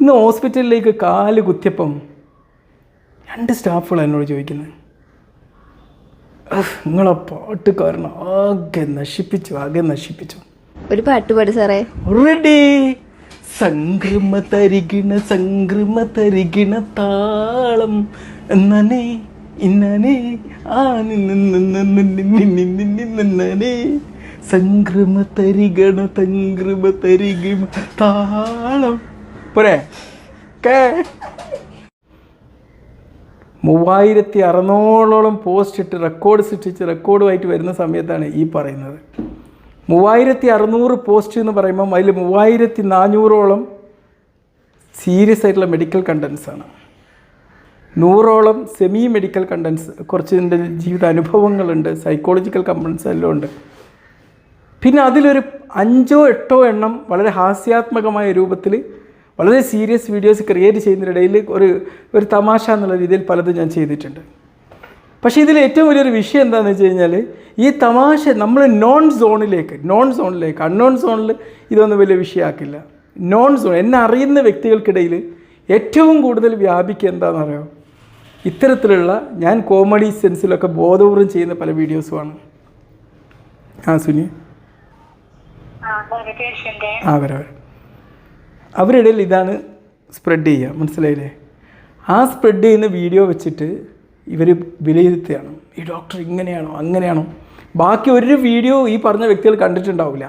ഇന്ന് ഹോസ്പിറ്റലിലേക്ക് കാൽ കുത്തിയപ്പം രണ്ട് സ്റ്റാഫുകൾ എന്നോട് ചോദിക്കുന്നത് "അഹ്, നിങ്ങളെ പാട്ട് കാരണം ആകെ നശിപ്പിച്ചു ആകെ നശിപ്പിച്ചു ഒരു പാട്ട് പാടി സാറേ റെഡി സംക്രമ തരികിണ സംക്രമ തരികിണ താളം നനേ ഇന്നനെ ആ നിന്നെ സംക്രമ തരികണ സംക്രമ തരികിണ താളം പോരെ. മൂവായിരത്തി അറുന്നൂറോളം പോസ്റ്റ് ഇട്ട് റെക്കോർഡ് സൃഷ്ടിച്ച് റെക്കോർഡുമായിട്ട് വരുന്ന സമയത്താണ് ഈ പറയുന്നത്. മൂവായിരത്തി അറുന്നൂറ് പോസ്റ്റ് എന്ന് പറയുമ്പം അതിൽ മൂവായിരത്തി നാനൂറോളം സീരിയസ് ആയിട്ടുള്ള മെഡിക്കൽ കണ്ടൻസ് ആണ്. നൂറോളം സെമി മെഡിക്കൽ കണ്ടൻസ് കുറച്ച് എന്റെ ജീവിത അനുഭവങ്ങളുണ്ട് സൈക്കോളജിക്കൽ കമ്പൻസ് എല്ലാം ഉണ്ട്. പിന്നെ അതിലൊരു അഞ്ചോ എട്ടോ എണ്ണം വളരെ ഹാസ്യാത്മകമായ രൂപത്തിൽ വളരെ സീരിയസ് വീഡിയോസ് ക്രിയേറ്റ് ചെയ്യുന്നതിനിടയിൽ ഒരു ഒരു തമാശ എന്നുള്ള രീതിയിൽ പലതും ഞാൻ ചെയ്തിട്ടുണ്ട്. പക്ഷേ ഇതിൽ ഏറ്റവും വലിയൊരു വിഷയം എന്താണെന്ന് വെച്ച് കഴിഞ്ഞാൽ ഈ തമാശ നമ്മൾ നോൺ സോണിലേക്ക് നോൺ സോണിലേക്ക് അൺനോൺ സോണിൽ ഇതൊന്നും വലിയ വിഷയമാക്കില്ല. നോൺ സോൺ എന്നെ അറിയുന്ന വ്യക്തികൾക്കിടയിൽ ഏറ്റവും കൂടുതൽ വ്യാപിക്കുക എന്താണെന്നറിയോ? ഇത്തരത്തിലുള്ള ഞാൻ കോമഡി സെൻസിലൊക്കെ ബോധപൂർവം ചെയ്യുന്ന പല വീഡിയോസുമാണ് ആ സുനി ആ വരാം വരാം അവരുടെ ഇടയിൽ ഇതാണ് സ്പ്രെഡ് ചെയ്യുക. മനസ്സിലായില്ലേ? ആ സ്പ്രെഡ് ചെയ്യുന്ന വീഡിയോ വെച്ചിട്ട് ഇവർ വിലയിരുത്തുകയാണ്. ഈ ഡോക്ടർ ഇങ്ങനെയാണോ? അങ്ങനെയാണോ? ബാക്കി ഒരു വീഡിയോ ഈ പറഞ്ഞ വ്യക്തികൾ കണ്ടിട്ടുണ്ടാവില്ല.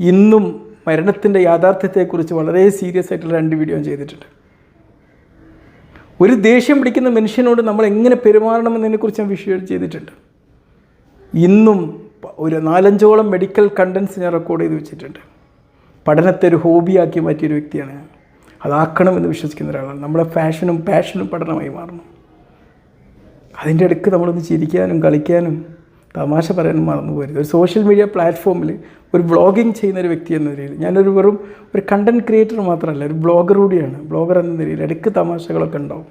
ഇന്നും മരണത്തിന്റെ യാഥാർത്ഥ്യത്തെക്കുറിച്ച് വളരെ സീരിയസ് ആയിട്ടുള്ള രണ്ട് വീഡിയോ ചെയ്തിട്ടുണ്ട്. ഒരു ദേഷ്യം പിടിക്കുന്ന മനുഷ്യനോട് നമ്മൾ എങ്ങനെ പെരുമാറണമെന്നതിനെക്കുറിച്ച് ഞാൻ വിഷയം ചെയ്തിട്ടുണ്ട്. ഇന്നും ഒരു നാലഞ്ചോളം മെഡിക്കൽ കണ്ടൻസ് ഞാൻ റെക്കോർഡ് ചെയ്ത് വെച്ചിട്ടുണ്ട്. പഠനത്തെ ഒരു ഹോബിയാക്കി മാറ്റിയൊരു വ്യക്തിയാണ് ഞാൻ. അതാക്കണമെന്ന് വിശ്വസിക്കുന്ന ഒരാളാണ്. നമ്മുടെ ഫാഷനും പാഷനും പഠനമായി മാറണം അതിന്റെ ഇടയ്ക്ക് നമ്മളൊന്ന് ചിരിക്കാനും കളിക്കാനും തമാശ പറയാനും മറന്നു പോരുത്. ഒരു സോഷ്യൽ മീഡിയ പ്ലാറ്റ്ഫോമിൽ ഒരു വ്ളോഗിങ് ചെയ്യുന്ന ഒരു വ്യക്തി എന്ന നിലയിൽ ഞാനൊരു വെറും ഒരു കണ്ടന്റ് ക്രിയേറ്റർ മാത്രമല്ല ഒരു ബ്ലോഗർ കൂടിയാണ്. ബ്ലോഗർ എന്ന നിലയിൽ ഇടയ്ക്ക് തമാശകളൊക്കെ ഉണ്ടാവും.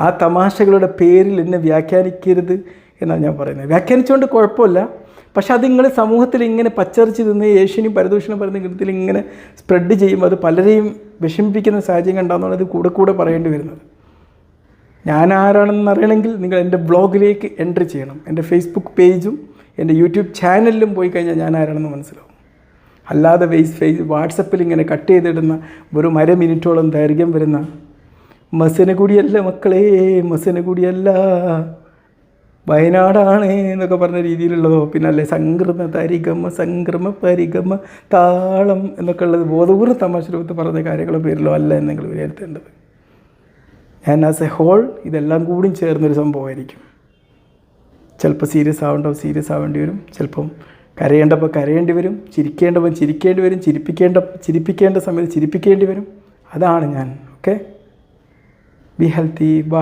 ആ തമാശകളുടെ പേരിൽ എന്നെ വ്യാഖ്യാനിക്കരുത് എന്നാണ് ഞാൻ പറയുന്നത്. വ്യാഖ്യാനിച്ചുകൊണ്ട് കുഴപ്പമില്ല. പക്ഷെ അത് നിങ്ങൾ സമൂഹത്തിൽ ഇങ്ങനെ പച്ചറിച്ച് തിന്ന് ഏഷ്യനും പരദൂഷണം പറയുന്ന ഗ്രഹത്തിൽ ഇങ്ങനെ സ്പ്രെഡ് ചെയ്യുമ്പോൾ അത് പലരെയും വിഷമിപ്പിക്കുന്ന സാഹചര്യം കണ്ടാന്നുള്ളത് കൂടെ കൂടെ പറയേണ്ടി വരുന്നത്. ഞാൻ ആരാണെന്ന് അറിയണമെങ്കിൽ നിങ്ങൾ എന്റെ ബ്ലോഗിലേക്ക് എൻട്രി ചെയ്യണം. എന്റെ ഫേസ്ബുക്ക് പേജും എന്റെ യൂട്യൂബ് ചാനലിലും പോയി കഴിഞ്ഞാൽ ഞാൻ ആരാണെന്ന് മനസ്സിലാവും. അല്ലാതെ ഫേസ് ഫേസ് വാട്സപ്പിൽ ഇങ്ങനെ കട്ട് ചെയ്തിടുന്ന ഒരു അര മിനിറ്റോളം ദൈർഘ്യം വരുന്ന മസന കൂടിയല്ല മക്കളേ മസന കൂടിയല്ല വയനാടാണ് എന്നൊക്കെ പറഞ്ഞ രീതിയിലുള്ളതോ പിന്നെ അല്ലേ സംക്രമ തരിഗമ സംക്രമ പരിഗമ താളം എന്നൊക്കെ ഉള്ളത് ബോധപൂർവ തമാശ രൂപത്തിൽ പറഞ്ഞ കാര്യങ്ങളുടെ പേരിലോ അല്ല എന്ന് നിങ്ങൾ വിലയിരുത്തേണ്ടത്. ഞാൻ ആസ് എ ഹോൾ ഇതെല്ലാം കൂടി ചേർന്നൊരു സംഭവമായിരിക്കും. ചിലപ്പോൾ സീരിയസ് ആവേണ്ടപ്പോൾ സീരിയസ് ആവേണ്ടി വരും ചിലപ്പം കരയേണ്ടപ്പോൾ കരയേണ്ടി വരും ചിരിക്കേണ്ടപ്പോൾ ചിരിക്കേണ്ടി വരും ചിരിപ്പിക്കേണ്ട ചിരിപ്പിക്കേണ്ട സമയത്ത് ചിരിപ്പിക്കേണ്ടി വരും. അതാണ് ഞാൻ ഓക്കെ ബി ഹെൽത്തി ബൈ